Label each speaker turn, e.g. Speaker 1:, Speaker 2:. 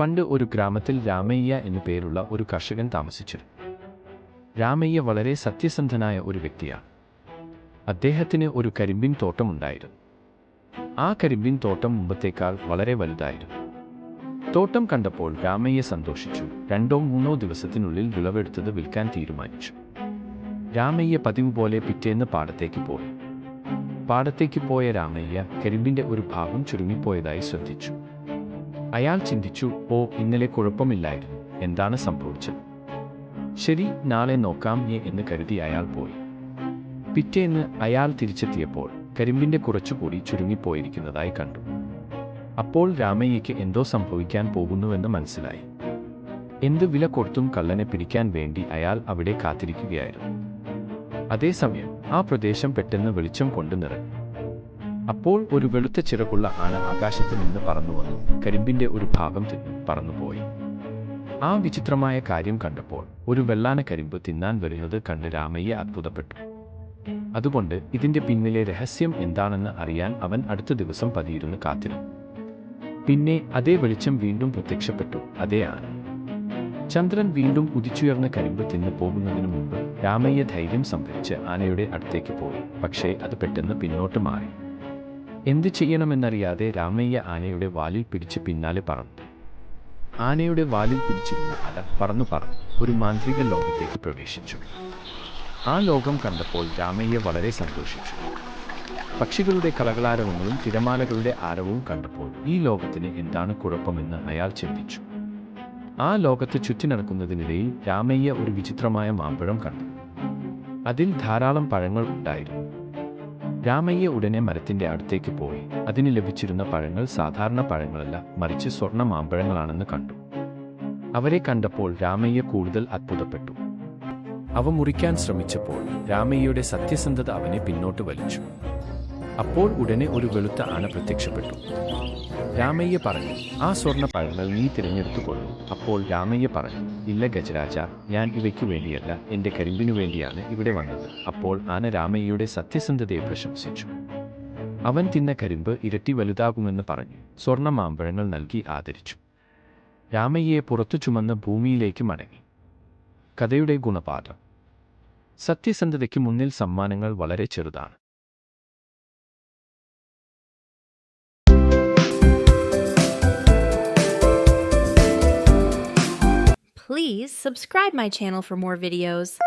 Speaker 1: പണ്ട് ഒരു ഗ്രാമത്തിൽ രാമയ്യ എന്നു പേരുള്ള ഒരു കർഷകൻ താമസിച്ചിരുന്നു. രാമയ്യ വളരെ സത്യസന്ധനായ ഒരു വ്യക്തിയാണ്. അദ്ദേഹത്തിന് ഒരു കരിമ്പിൻ തോട്ടം ഉണ്ടായിരുന്നു. ആ കരിമ്പിൻ തോട്ടം മുമ്പത്തേക്കാൾ വളരെ വലുതായിരുന്നു. തോട്ടം കണ്ടപ്പോൾ രാമയ്യ സന്തോഷിച്ചു. രണ്ടോ മൂന്നോ ദിവസത്തിനുള്ളിൽ വിളവെടുത്തത് വിൽക്കാൻ തീരുമാനിച്ചു. രാമയ്യ പതിവ് പോലെ പിറ്റേന്ന് പാടത്തേക്ക് പോയി. പാടത്തേക്ക് പോയ രാമയ്യ കരിമ്പിന്റെ ഒരു ഭാഗം ചുരുങ്ങിപ്പോയതായി ശ്രദ്ധിച്ചു. അയാൾ ചിന്തിച്ചു ഓ ഇന്നലെ കുഴപ്പമില്ലായിരുന്നു. എന്താണ് സംഭവിച്ചത്? ശരി നാളെ നോക്കാം ഞേ എന്ന് കരുതി അയാൾ പോയി. പിറ്റേന്ന് അയാൾ തിരിച്ചെത്തിയപ്പോൾ കരിമ്പിന്റെ കുറച്ചുകൂടി ചുരുങ്ങിപ്പോയിരിക്കുന്നതായി കണ്ടു. അപ്പോൾ രാമയ്യയ്ക്ക് എന്തോ സംഭവിക്കാൻ പോകുന്നുവെന്ന് മനസ്സിലായി. എന്ത് വില കൊടുത്തും കള്ളനെ പിടിക്കാൻ വേണ്ടി അയാൾ അവിടെ കാത്തിരിക്കുകയായിരുന്നു. അതേസമയം ആ പ്രദേശം പെട്ടെന്ന് വെളിച്ചം കൊണ്ട് നിറഞ്ഞു. അപ്പോൾ ഒരു വെളുത്ത ചിറകുള്ള ആന ആകാശത്ത് നിന്ന് പറന്നു വന്നു. കരിമ്പിന്റെ ഒരു ഭാഗം തിന്നു പറന്നുപോയി. ആ വിചിത്രമായ കാര്യം കണ്ടപ്പോൾ ഒരു വെള്ളാന കരിമ്പ് തിന്നാൻ വരുന്നത് കണ്ട് രാമയ്യ അത്ഭുതപ്പെട്ടു. അതുകൊണ്ട് ഇതിന്റെ പിന്നിലെ രഹസ്യം എന്താണെന്ന് അറിയാൻ അവൻ അടുത്ത ദിവസം പതിയിരുന്ന് കാത്തിരുന്നു. പിന്നെ അതേ വെളിച്ചം വീണ്ടും പ്രത്യക്ഷപ്പെട്ടു. അതേ ആന. ചന്ദ്രൻ വീണ്ടും ഉദിച്ചുയർന്ന കരിമ്പ് തിന്നു പോകുന്നതിന് മുമ്പ് രാമയ്യ ധൈര്യം സംഭരിച്ച് ആനയുടെ അടുത്തേക്ക് പോയി. പക്ഷേ അത് പെട്ടെന്ന് പിന്നോട്ട് മാറി. എന്ത് ചെയ്യണമെന്നറിയാതെ രാമയ്യ ആനയുടെ വാലിൽ പിടിച്ച് പിന്നാലെ പറഞ്ഞു ആനയുടെ വാലിൽ പിടിച്ചിരുന്ന അല പറന്നു പറഞ്ഞു ഒരു മാന്ത്രിക ലോകത്തേക്ക് പ്രവേശിച്ചു. ആ ലോകം കണ്ടപ്പോൾ രാമയ്യ വളരെ സന്തോഷിച്ചു. പക്ഷികളുടെ കളകളാരവങ്ങളും തിരമാലകളുടെ ആരവവും കണ്ടപ്പോൾ ഈ ലോകത്തിന് എന്താണ് കുഴപ്പമെന്ന് അയാൾ ചിന്തിച്ചു. ആ ലോകത്ത് ചുറ്റി നടക്കുന്നതിനിടയിൽ രാമയ്യ ഒരു വിചിത്രമായ മാമ്പഴം കണ്ടു. അതിൽ ധാരാളം പഴങ്ങൾ ഉണ്ടായിരുന്നു. രാമയ്യ ഉടനെ മരത്തിന്റെ അടുത്തേക്ക് പോയി. അതിന് ലഭിച്ചിരുന്ന പഴങ്ങൾ സാധാരണ പഴങ്ങളല്ല മറിച്ച് സ്വർണ മാമ്പഴങ്ങളാണെന്ന് കണ്ടു. അവരെ കണ്ടപ്പോൾ രാമയ്യ കൂടുതൽ അത്ഭുതപ്പെട്ടു. അവ മുറിക്കാൻ ശ്രമിച്ചപ്പോൾ രാമയ്യയുടെ സത്യസന്ധത അവനെ പിന്നോട്ട് വലിച്ചു. അപ്പോൾ ഉടനെ ഒരു വെളുത്ത ആന പ്രത്യക്ഷപ്പെട്ടു. രാമയ്യ പറഞ്ഞു ആ സ്വർണ പഴങ്ങൾ നീ തിരഞ്ഞെടുത്തുകൊള്ളൂ. അപ്പോൾ രാമയ്യ പറഞ്ഞു ഇല്ല ഗജരാജ ഞാൻ ഇവയ്ക്കു വേണ്ടിയല്ല എന്റെ കരിമ്പിനു വേണ്ടിയാണ് ഇവിടെ വന്നത്. അപ്പോൾ ആന രാമയ്യയുടെ സത്യസന്ധതയെ പ്രശംസിച്ചു. അവൻ തിന്ന കരിമ്പ് ഇരട്ടി വലുതാകുമെന്ന് പറഞ്ഞു സ്വർണ മാമ്പഴങ്ങൾ നൽകി ആദരിച്ചു. രാമയ്യയെ പുറത്തു ചുമന്ന് ഭൂമിയിലേക്ക് മടങ്ങി. കഥയുടെ ഗുണപാഠം. സത്യസന്ധതയ്ക്ക് മുന്നിൽ സമ്മാനങ്ങൾ വളരെ ചെറുതാണ്.
Speaker 2: Please subscribe my channel for more videos.